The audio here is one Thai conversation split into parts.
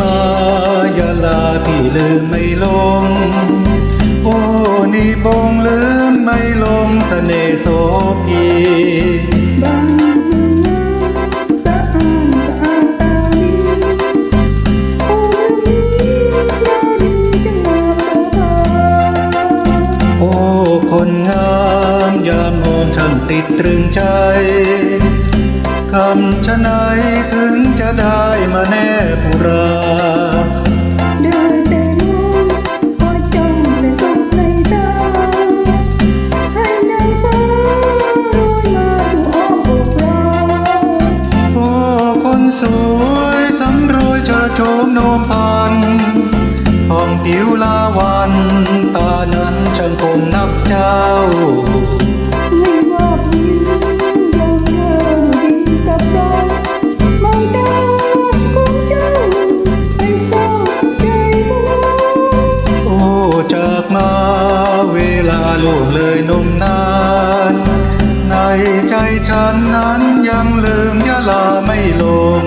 มายาลาพี่ลืมไม่ลง โอ้นี่บงลืมไม่ลงเสน่ห์โสพีบางเมืองสะอาดสะอาดตาดีโอ้เมืองนี้น่าดีจังงามโสภาโอ้คนงามยามมองช่างติดตรึงใจ คำชะไหนถึงจะได้มาแนบอุราได้แต่มองพอจ้องและส่องในตาให้นางฟ้าโรยมาสู่อ้อมอกเราโอ้คนสวยสำรวยเชิดโฉมโนมพันผ่องผิวลาวัน ตานั้นช่างคงนับเจ้า ล่วงเลยนมนาน ในใจฉันนั้นยังลืมยะลาไม่ลง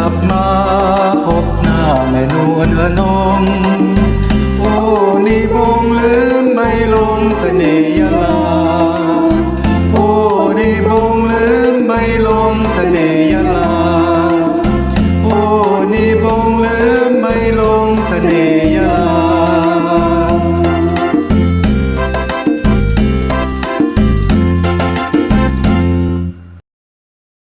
ลับมาพบหน้าแม่นวลเออนงโอ้นี่วงลืมไม่ลงเสน่ห์ยาลา